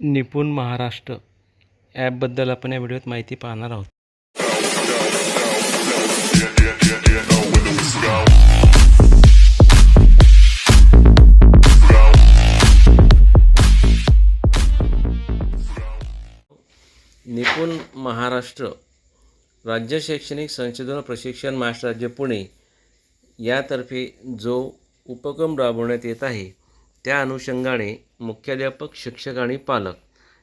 निपुण महाराष्ट्र ॲपबद्दल आपण या व्हिडिओत माहिती पाहणार आहोत. निपुण महाराष्ट्र राज्य शैक्षणिक संशोधन प्रशिक्षण महाराष्ट्र राज्य पुणे यातर्फे जो उपक्रम राबवण्यात येत आहे त्या अनुषंगाने मुख्याध्यापक शिक्षक आणि पालक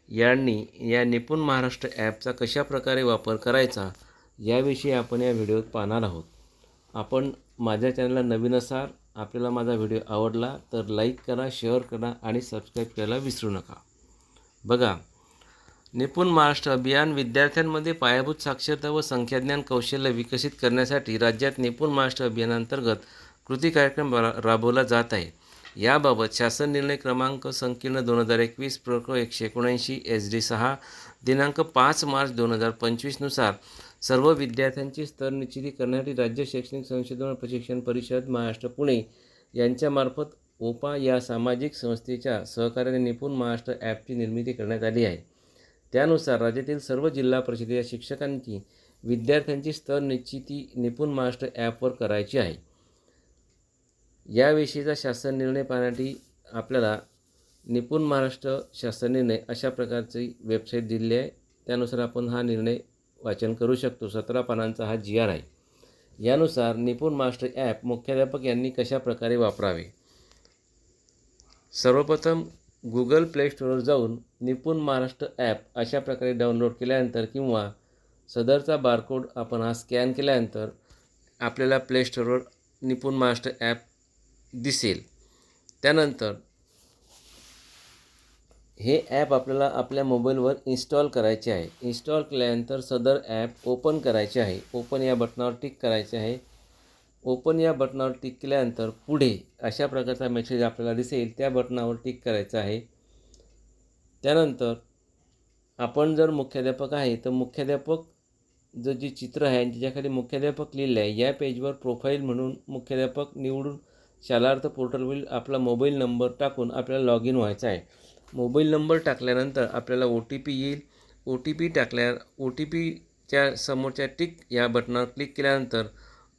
यांनी या निपुण महाराष्ट्र ॲपचा कशा प्रकारे वापर करायचा याविषयी आपण या व्हिडिओत पाहणार आहोत. आपण माझ्या चॅनलला नवीन असाल आपल्याला माझा व्हिडिओ आवडला तर लाईक करा शेअर करा आणि सबस्क्राईब करायला विसरू नका. बघा निपुण महाराष्ट्र अभियान विद्यार्थ्यांमध्ये पायाभूत साक्षरता व संख्याज्ञान कौशल्य विकसित करण्यासाठी राज्यात निपुण महाराष्ट्र अभियानांतर्गत कृती कार्यक्रम रा राबवला जात आहे. याबाबत शासन निर्णय क्रमांक संकीर्ण दोन हजार एकवीस प्रक एकशे एकोणऐंशी एस डी सहा दिनांक पाच मार्च दोन हजार पंचवीसनुसार सर्व विद्यार्थ्यांची स्तर निश्चिती करण्यासाठी राज्य शैक्षणिक संशोधन प्रशिक्षण परिषद महाराष्ट्र पुणे यांच्यामार्फत ओपा या सामाजिक संस्थेच्या सहकार्याने निपुण महाराष्ट्र ॲपची निर्मिती करण्यात आली आहे. त्यानुसार राज्यातील सर्व जिल्हा परिषदेच्या शिक्षकांची विद्यार्थ्यांची स्तर निश्चिती निपुण महाराष्ट्र ॲपवर करायची आहे. याविषयीचा शासन निर्णय पाहण्यासाठी आपल्याला निपुण महाराष्ट्र शासन निर्णय अशा प्रकारची वेबसाईट दिलेली आहे. त्यानुसार आपण हा निर्णय वाचन करू शकतो. सतरा पानांचा हा जी आर आहे. यानुसार निपुण महाराष्ट्र ॲप मुख्याध्यापक यांनी कशा प्रकारे वापरावे? सर्वप्रथम गुगल प्ले स्टोअरवर जाऊन निपुण महाराष्ट्र ॲप अशा प्रकारे डाउनलोड केल्यानंतर किंवा सदरचा बारकोड आपण हा स्कॅन केल्यानंतर आपल्याला प्ले स्टोअरवर निपुण महाराष्ट्र ॲप दिसेल. त्यानंतर हे ॲप आपल्याला आपल्या मोबाईलवर इन्स्टॉल करायचे आहे. इन्स्टॉल केल्यानंतर सदर ॲप ओपन करायचे आहे. ओपन या बटनावर टिक करायचे आहे. ओपन या बटनावर टिक केल्यानंतर पुढे अशा प्रकारचा मेसेज आपल्याला दिसेल. त्या बटनावर टिक करायचं आहे. त्यानंतर आपण जर मुख्याध्यापक आहे तर मुख्याध्यापक जर जे चित्र आहे ज्याच्याखाली मुख्याध्यापक लिहिलं आहे या पेजवर प्रोफाईल म्हणून मुख्याध्यापक निवडून शालार्थ पोर्टलवरील आपला मोबाईल नंबर टाकून आपल्याला लॉग इन व्हायचं आहे. मोबाईल नंबर टाकल्यानंतर आपल्याला ओ टी पी येईल. ओ टी पी टाकल्या ओ टी पीच्या समोरच्या टिक या बटनावर क्लिक केल्यानंतर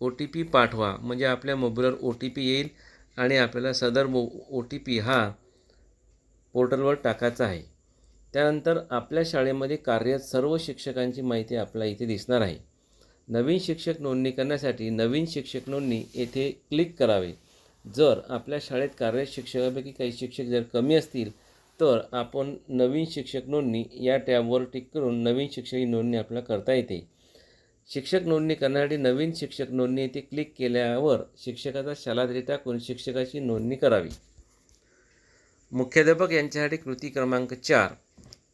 ओ टी पी पाठवा. म्हणजे आपल्या मोबाईलवर ओ टी पी येईल आणि आपल्याला सदर मो ओ टी पी हा पोर्टलवर टाकायचा आहे. त्यानंतर आपल्या शाळेमध्ये कार्यरत सर्व शिक्षकांची माहिती आपल्याला इथे दिसणार आहे. नवीन शिक्षक नोंदणी करण्यासाठी नवीन शिक्षक नोंदणी येथे क्लिक करावे. जर आपल्या शाळेत कार्यरत शिक्षकापैकी काही शिक्षक जर कमी असतील तर आपण नवीन शिक्षक नोंदणी या टॅबवर टिक करून नवीन शिक्षक नोंदणी आपल्याला करता येते. शिक्षक नोंदणी करण्यासाठी नवीन शिक्षक नोंदणी येथे क्लिक केल्यावर शिक्षकाचा शालाद्री टाकून शिक्षकाची नोंदणी करावी. मुख्याध्यापक यांच्यासाठी कृती क्रमांक चार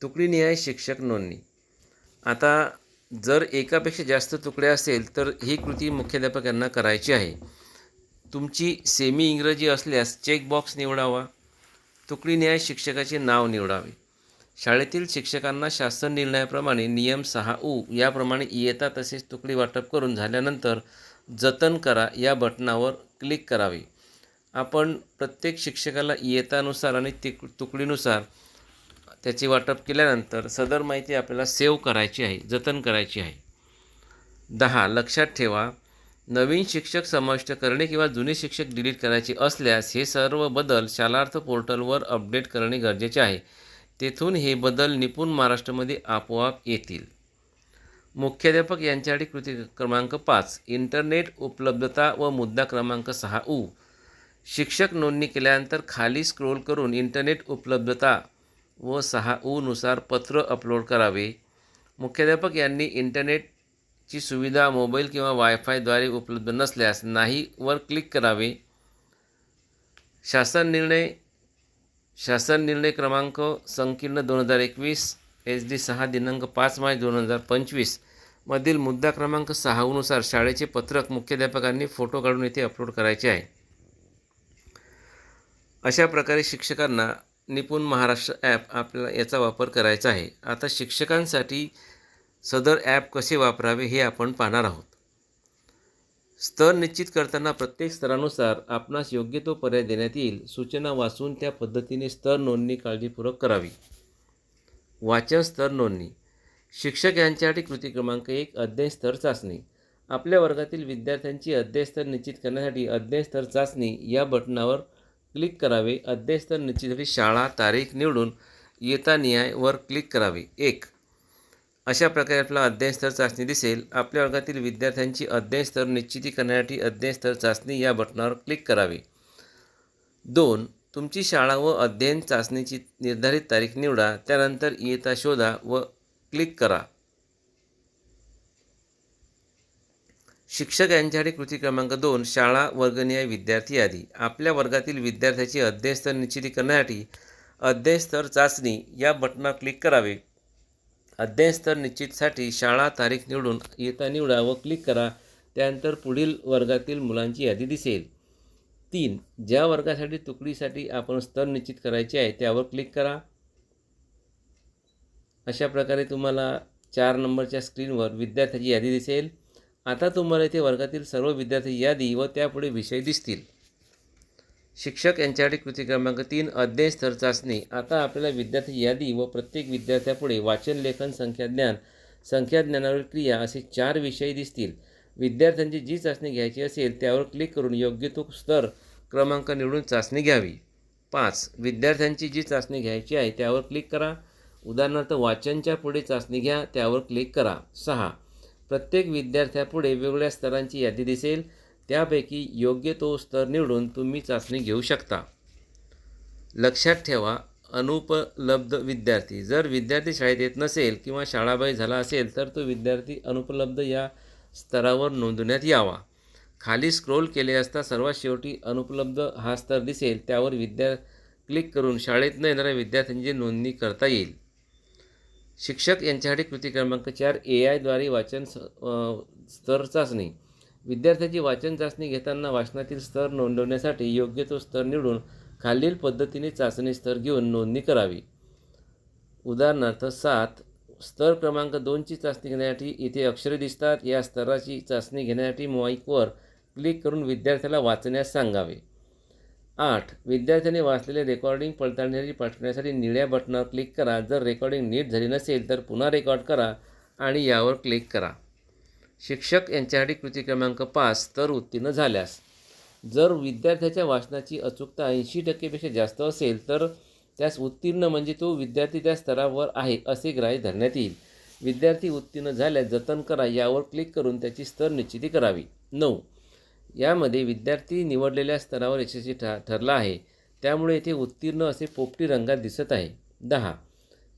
तुकडीनिहाय शिक्षक नोंदणी. आता जर एकापेक्षा जास्त तुकड्या असेल तर ही कृती मुख्याध्यापक यांना करायची आहे. तुमची सेमी इंग्रजी असल्यास चेकबॉक्स निवडावा. तुकडीन्याय शिक्षकाचे नाव निवडावे. शाळेतील शिक्षकांना शासन निर्णयाप्रमाणे नियम सहा उ याप्रमाणे इयता तसेच तुकडी वाटप करून झाल्यानंतर जतन करा या बटनावर क्लिक करावे. आपण प्रत्येक शिक्षकाला इयतानुसार आणि तिक तुकडीनुसार त्याचे वाटप केल्यानंतर सदर माहिती आपल्याला सेव्ह करायची आहे जतन करायची आहे. दहा लक्षात ठेवा. नवीन शिक्षक समाविष्ट करणे किंवा जुने शिक्षक डिलीट करायचे असल्यास हे सर्व बदल शालार्थ पोर्टलवर अपडेट करणे गरजेचे आहे. तेथून हे बदल निपुण महाराष्ट्रामध्ये आपोआप येतील. मुख्याध्यापक यांच्यासाठी कृती क्रमांक पाच इंटरनेट उपलब्धता व मुद्दा क्रमांक सहा ऊ शिक्षक नोंदणी केल्यानंतर खाली स्क्रोल करून इंटरनेट उपलब्धता व सहा ऊनुसार पत्र अपलोड करावे. मुख्याध्यापक यांनी इंटरनेट ची सुविधा मोबाईल किंवा वायफायद्वारे उपलब्ध नसल्यास नाही वर क्लिक करावे. शासन निर्णय शासन निर्णय क्रमांक संकीर्ण दोन हजार एकवीस एच डी सहा दिनांक पाच मार्च दोन हजार पंचवीस मधील मुद्दा क्रमांक सहानुसार शाळेचे पत्रक मुख्याध्यापकांनी फोटो काढून येथे अपलोड करायचे आहे. अशा प्रकारे शिक्षकांना निपुण महाराष्ट्र ॲप आपल्याला याचा वापर करायचा आहे. आता शिक्षकांसाठी सदर ॲप कसे वापरावे हे आपण पाहणार आहोत. स्तर निश्चित करताना प्रत्येक स्तरानुसार आपणास योग्य तो पर्याय देण्यात येईल. सूचना वाचून त्या पद्धतीने स्तर नोंदणी काळजीपूर्वक करावी. वाचन स्तर नोंदणी. शिक्षक यांच्यासाठी कृती क्रमांक एक अध्ययन स्तर चाचणी. आपल्या वर्गातील विद्यार्थ्यांची अध्ययन स्तर निश्चित करण्यासाठी अध्ययन स्तर चाचणी या बटनावर क्लिक करावे. अध्ययन स्तर निश्चितीसाठी शाळा तारीख निवडून इयत्ता निहायवर क्लिक करावे. एक अशा प्रकारे आपला अध्ययन स्तर चाचणी दिसेल. आपल्या वर्गातील विद्यार्थ्यांची अध्ययन स्तर निश्चिती करण्यासाठी अध्ययन स्तर चाचणी या बटनावर क्लिक करावे. दोन तुमची शाळा व अध्ययन चाचणीची निर्धारित तारीख निवडा. त्यानंतर इयता शोधा व क्लिक करा. शिक्षक यांच्यासाठी कृती क्रमांक दोन शाळा वर्गनिहाय विद्यार्थी यादी. आपल्या वर्गातील विद्यार्थ्याची अध्ययन स्तर निश्चिती करण्यासाठी अध्ययन स्तर चाचणी या बटनावर क्लिक करावे. अध्ययन स्तर निश्चितसाठी शाळा तारीख निवडून येता निवडा व क्लिक करा. त्यानंतर पुढील वर्गातील मुलांची यादी दिसेल. तीन ज्या वर्गासाठी तुकडीसाठी आपण स्तर निश्चित करायचे आहे त्यावर क्लिक करा. अशा प्रकारे तुम्हाला चार नंबरच्या स्क्रीनवर विद्यार्थ्याची यादी दिसेल. आता तुम्हाला इथे वर्गातील सर्व विद्यार्थी यादी व त्यापुढे विषय दिसतील. शिक्षक यांच्यासाठी कृती क्रमांक तीन अध्ययन स्तर चाचणी. आता आपल्याला विद्यार्थी यादी व प्रत्येक विद्यार्थ्यापुढे वाचन लेखन संख्या ज्ञान संख्या क्रिया असे चार विषय दिसतील. विद्यार्थ्यांची जी चाचणी घ्यायची असेल त्यावर क्लिक करून योग्य तो स्तर क्रमांक निवडून चाचणी घ्यावी. पाच विद्यार्थ्यांची जी चाचणी घ्यायची आहे त्यावर क्लिक करा. उदाहरणार्थ वाचनच्या पुढे चाचणी घ्या त्यावर क्लिक करा. सहा प्रत्येक विद्यार्थ्यापुढे वेगवेगळ्या स्तरांची यादी दिसेल. त्यापैकी योग्य तो स्तर निवडून तुम्ही चाचणी घेऊ शकता. लक्षात ठेवा अनुपलब्ध विद्यार्थी. जर विद्यार्थी शाळेत येत नसेल किंवा शाळाबाई झाला असेल तर तो विद्यार्थी अनुपलब्ध या स्तरावर नोंदवण्यात यावा. खाली स्क्रोल केले असता सर्वात शेवटी अनुपलब्ध हा स्तर दिसेल. त्यावर विद्या क्लिक करून शाळेत न येणाऱ्या विद्यार्थ्यांची नोंदणी करता येईल. शिक्षक यांच्यासाठी कृती क्रमांक चार ए आयद्वारे वाचन स स्तर चाचणी. विद्यार्थ्याची वाचन चाचणी घेताना वाचनातील स्तर नोंदवण्यासाठी योग्य तो स्तर निवडून खालील पद्धतीने चाचणी स्तर घेऊन नोंदणी करावी. उदाहरणार्थ सात स्तर क्रमांक दोनची चाचणी घेण्यासाठी इथे अक्षरे दिसतात. या स्तराची चाचणी घेण्यासाठी माईकवर क्लिक करून विद्यार्थ्याला वाचण्यास सांगावे. आठ विद्यार्थ्याने वाचलेले रेकॉर्डिंग पडताळण्यासाठी पाठवण्यासाठी निळ्या बटणावर क्लिक करा. जर रेकॉर्डिंग नीट झाली नसेल तर पुन्हा रेकॉर्ड करा आणि यावर क्लिक करा. शिक्षक यांच्यासाठी कृती क्रमांक पाच स्तर उत्तीर्ण झाल्यास. जर विद्यार्थ्याच्या वाचनाची अचूकता ऐंशी टक्केपेक्षा जास्त असेल तर त्यास उत्तीर्ण म्हणजे तो विद्यार्थी त्या स्तरावर आहे असे ग्राह्य धरण्यात येईल. विद्यार्थी उत्तीर्ण झाल्यास जतन करा यावर क्लिक करून त्याची स्तर निश्चिती करावी. नऊ. यामध्ये विद्यार्थी निवडलेल्या स्तरावर यशस्वी ठ ठरला आहे. त्यामुळे येथे उत्तीर्ण असे पोपटी रंगात दिसत आहे. दहा.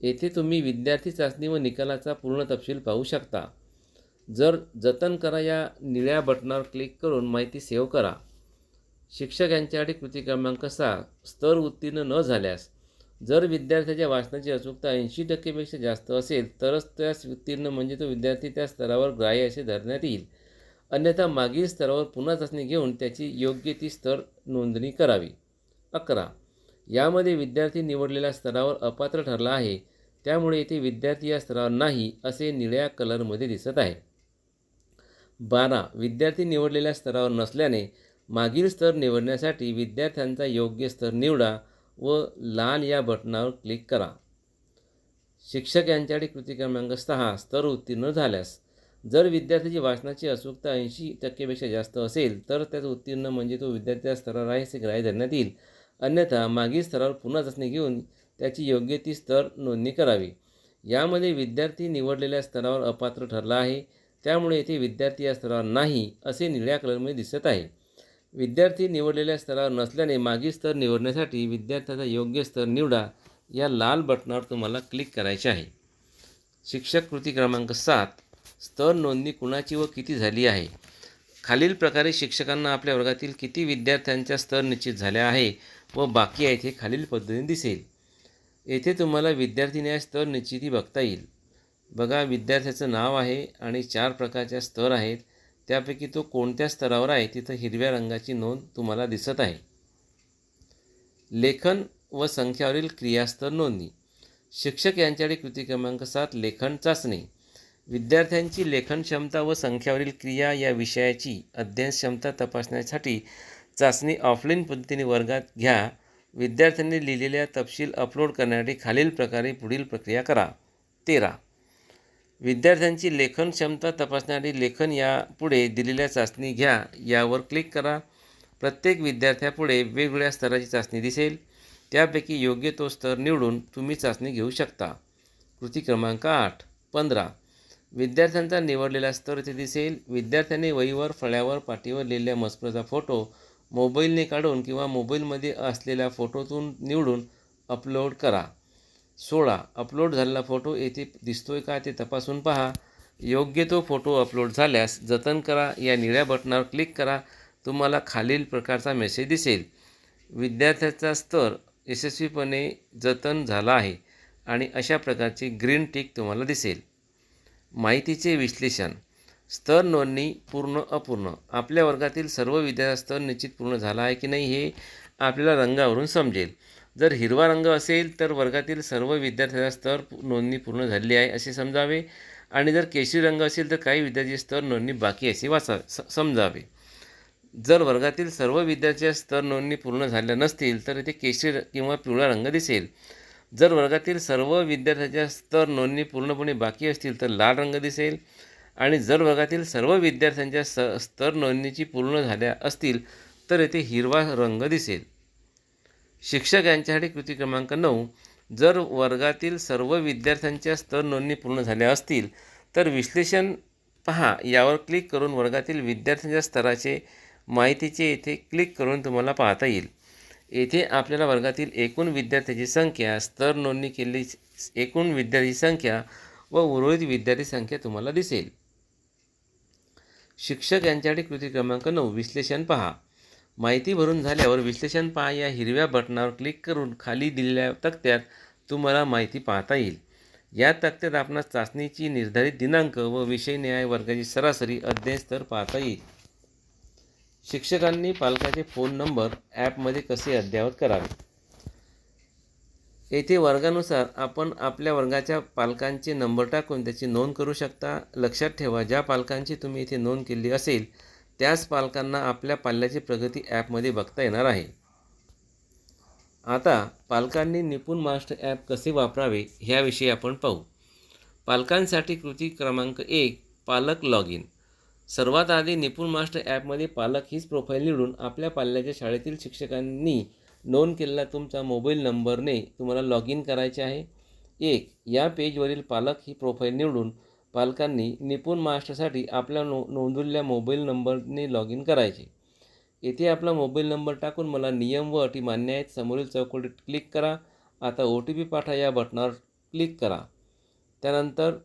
येथे तुम्ही विद्यार्थी चाचणी व निकालाचा पूर्ण तपशील पाहू शकता. जर जतन करा या निळ्या बटनावर क्लिक करून माहिती सेव्ह करा. शिक्षक यांच्यासाठी कृती क्रमांक सहा स्तर उत्तीर्ण न झाल्यास. जर विद्यार्थ्याच्या वाचनाची अचूकता ऐंशी टक्केपेक्षा जास्त असेल तरच त्यास उत्तीर्ण म्हणजे तो विद्यार्थी त्या स्तरावर ग्राह्य असे धरण्यात येईल. अन्यथा मागील स्तरावर पुन्हा चाचणी घेऊन त्याची योग्य ती स्तर नोंदणी करावी. अकरा. यामध्ये विद्यार्थी निवडलेल्या स्तरावर अपात्र ठरला आहे. त्यामुळे येथे विद्यार्थी या स्तरावर नाही असे निळ्या कलरमध्ये दिसत आहे. बारा विद्यार्थी निवडलेल्या स्तरावर नसल्याने मागील स्तर निवडण्यासाठी विद्यार्थ्यांचा योग्य स्तर निवडा व लाल या बटनावर क्लिक करा. शिक्षक यांच्याकडे कृती क्रमांक सहा स्तर उत्तीर्ण झाल्यास जर विद्यार्थ्याची वाचनाची अचूकता ऐंशी टक्केपेक्षा जास्त असेल तर त्याचं उत्तीर्ण म्हणजे तो विद्यार्थ्या स्तरावर आहे असे ग्राह्य धरण्यात येईल. अन्यथा मागील स्तरावर पुन्हा चाचणी घेऊन त्याची योग्य ती स्तर नोंदणी करावी. यामध्ये विद्यार्थी निवडलेल्या स्तरावर अपात्र ठरला आहे. त्यामुळे येथे विद्यार्थी या स्तरावर नाही असे निळ्या कलरमध्ये दिसत आहे. विद्यार्थी निवडलेल्या स्तरावर नसल्याने मागील स्तर निवडण्यासाठी विद्यार्थ्याचा योग्य स्तर निवडा या लाल बटनावर तुम्हाला क्लिक करायचे आहे. शिक्षक कृती क्रमांक सात स्तर नोंदणी कुणाची व किती झाली आहे? खालील प्रकारे शिक्षकांना आपल्या वर्गातील किती विद्यार्थ्यांच्या स्तर निश्चित झाल्या आहे व बाकी आहेत हे खालील पद्धतीने दिसेल. येथे तुम्हाला विद्यार्थीने स्तर निश्चिती बघता येईल. बघा विद्यार्थ्याचं नाव आहे आणि चार प्रकारच्या स्तर आहेत. त्यापैकी तो कोणत्या स्तरावर आहे तिथं हिरव्या रंगाची नोंद तुम्हाला दिसत आहे. लेखन व संख्यावरील क्रियास्तर नोंदणी. शिक्षक यांच्याकडे कृती क्रमांक सात लेखन चाचणी. विद्यार्थ्यांची लेखन क्षमता व संख्यावरील क्रिया या विषयाची अध्ययन क्षमता तपासण्यासाठी चाचणी ऑफलाईन पद्धतीने वर्गात घ्या. विद्यार्थ्यांनी लिहिलेल्या तपशील अपलोड करण्यासाठी खालील प्रकारे पुढील प्रक्रिया करा. तेरा. विद्यार्थ्यांची लेखन क्षमता तपासण्यासाठी लेखन या पुढे दिलेल्या चाचणी घ्या. यावर क्लिक करा. प्रत्येक विद्यार्थ्यापुढे वेगवेगळ्या स्तराची चाचणी दिसेल. त्यापैकी योग्य तो स्तर निवडून तुम्ही चाचणी घेऊ शकता. कृती क्रमांक आठ पंधरा. विद्यार्थ्यांचा निवडलेला स्तर इथे दिसेल. विद्यार्थ्याने वहीवर फळ्यावर पाठीवर लिहिलेल्या मजकुराचा फोटो मोबाईलने काढून किंवा मोबाईलमध्ये असलेल्या फोटोतून निवडून अपलोड करा. सोळा. अपलोड झालेला फोटो येथे दिसतोय का ते तपासून पहा. योग्य तो फोटो अपलोड झाल्यास जतन करा. या निळ्या बटनावर क्लिक करा. तुम्हाला खालील प्रकारचा मेसेज दिसेल. विद्यार्थ्याचा स्तर यशस्वीपणे जतन झाला आहे आणि अशा प्रकारची ग्रीन टिक तुम्हाला दिसेल. माहितीचे विश्लेषण. स्तर नोंदणी पूर्ण अपूर्ण. आपल्या वर्गातील सर्व विद्यार्थ्यांचा स्तर निश्चित पूर्ण झाला आहे की नाही हे आपल्याला रंगावरून समजेल. जर हिरवा रंग असेल तर वर्गातील सर्व विद्यार्थ्यांचा स्तर नोंदणी पूर्ण झाली आहे असे समजावे. आणि जर केशरी रंग असेल तर काही विद्यार्थी स्तर नोंदणी बाकी असे वाचा स समजावे. जर वर्गातील सर्व विद्यार्थ्यांच्या स्तर नोंदणी पूर्ण झाल्या नसतील तर इथे केशरी किंवा पिवळा रंग दिसेल. जर वर्गातील सर्व विद्यार्थ्यांच्या स्तर नोंदणी पूर्णपणे बाकी असतील तर लाल रंग दिसेल. आणि जर वर्गातील सर्व विद्यार्थ्यांच्या स स्तर नोंदणीची पूर्ण झाल्या असतील तर येथे हिरवा रंग दिसेल. शिक्षक यांच्यासाठी कृती क्रमांक नऊ. जर वर्गातील सर्व विद्यार्थ्यांच्या स्तर नोंदणी पूर्ण झाल्या असतील तर विश्लेषण पहा. यावर क्लिक करून वर्गातील विद्यार्थ्यांच्या स्तराचे माहितीचे येथे क्लिक करून तुम्हाला पाहता येईल. येथे आपल्याला वर्गातील एकूण विद्यार्थ्यांची संख्या स्तर नोंदणी केलेली एकूण विद्यार्थी संख्या व उर्वरित विद्यार्थी संख्या तुम्हाला दिसेल. शिक्षक यांच्यासाठी कृती क्रमांक नऊ. विश्लेषण पहा. माहिती भरून झाल्यावर विश्लेषण पहा या हिरव्या बटणावर क्लिक करून खाली दिलेल्या तक्त्यात तुम्हाला माहिती पाहता येईल. या तक्त्यात आपणास चाचणीची निर्धारित दिनांक व विषय न्याय वर्गाची सरासरी अध्ययन स्तर पाहता येईल. शिक्षकांनी पालकाचे फोन नंबर ॲपमध्ये कसे अद्ययावत करावे? येथे वर्गानुसार आपण आपल्या वर्गाच्या पालकांचे नंबर टाकून त्याची नोंद करू शकता. लक्षात ठेवा ज्या पालकांची तुम्ही इथे नोंद केली असेल त्याच पालकांना आपल्या पाल्याची प्रगती ॲपमध्ये बघता येणार आहे. आता पालकांनी निपुण मास्टर ॲप कसे वापरावे ह्याविषयी आपण पाहू. पालकांसाठी कृती क्रमांक एक पालक लॉग इन सर्वात आधी निपुण मास्टर ॲपमध्ये पालक हीच प्रोफाईल निवडून आपल्या पाल्याच्या शाळेतील शिक्षकांनी नोंद केलेला तुमचा मोबाईल नंबरने तुम्हाला लॉग इन करायचे आहे. एक या पेजवरील पालक ही प्रोफाईल निवडून पालकांनी निपुण मास्टरसाठी आपल्या नो नोंदवलेल्या मोबाईल नंबरने लॉग इन करायचे. येथे आपला मोबाईल नंबर टाकून मला नियम व अटी मान्य आहेत. समोरील चौकटीत क्लिक करा. आता ओ टी पी पाठवा या बटनावर क्लिक करा. त्यानंतर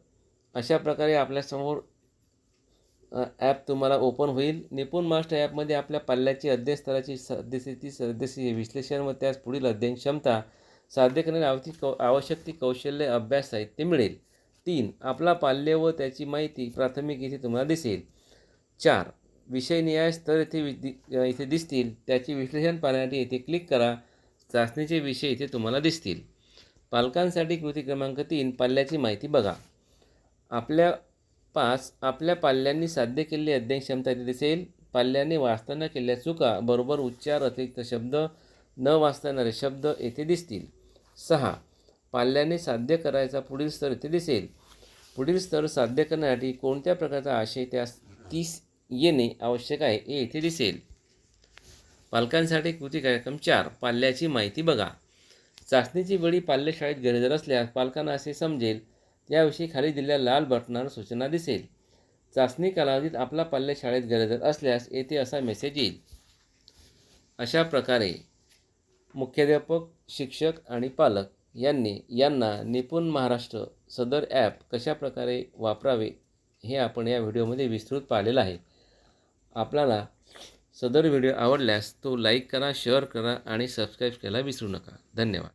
अशा प्रकारे आपल्यासमोर ॲप तुम्हाला ओपन होईल. निपुण मास्टर ॲपमध्ये आपल्या पाल्याची अध्ययन सद्यस्थिती सद्यस्थिती सदस्य विश्लेषण व त्यास पुढील अध्ययन क्षमता साध्य करण्याची आवश्यक कौ आवश्यक ती कौशल्य अभ्यास साहित्य मिळेल. तीन आपला पाल्य व त्याची माहिती प्राथमिक इथे तुम्हाला दिसेल. चार विषय निहाय स्तर इथे इथे दिसतील. त्याचे विश्लेषण पाहण्यासाठी येथे क्लिक करा. चाचणीचे विषय इथे तुम्हाला दिसतील. पालकांसाठी कृती क्रमांक तीन पाल्याची माहिती बघा. आपल्या पाच आपल्या पाल्यांनी साध्य केलेली अध्ययन क्षमता इथे दिसेल. पाल्याने वाचताना केलेल्या चुका बरोबर उच्चार अतिरिक्त शब्द न वाचता येणारे शब्द येथे दिसतील. सहा पाल्याने साध्य करायचा पुढील स्तर इथे दिसेल. पुढील स्तर साध्य करण्यासाठी कोणत्या प्रकारचा आशय त्यास तीस येणे आवश्यक आहे हे येथे दिसेल. पालकांसाठी कृती कार्यक्रम चार पाल्याची माहिती बघा. चाचणीची वेळी पाल्य शाळेत असल्यास पालकांना असे समजेल त्याविषयी खाली दिलेल्या लाल बटणावर सूचना दिसेल. चाचणी कालावधीत आपला पाल्य शाळेत गरजेवर असल्यास येथे असा मेसेज येईल. अशा प्रकारे मुख्याध्यापक शिक्षक आणि पालक यांनी यांना निपुण महाराष्ट्र सदर ॲप कशा प्रकारे वापरावे हे आपण या व्हिडिओमध्ये विस्तृत पाहिलेलं आहे. आपल्याला सदर व्हिडिओ आवडल्यास तो लाईक करा शेअर करा आणि सबस्क्राईब करायला विसरू नका. धन्यवाद.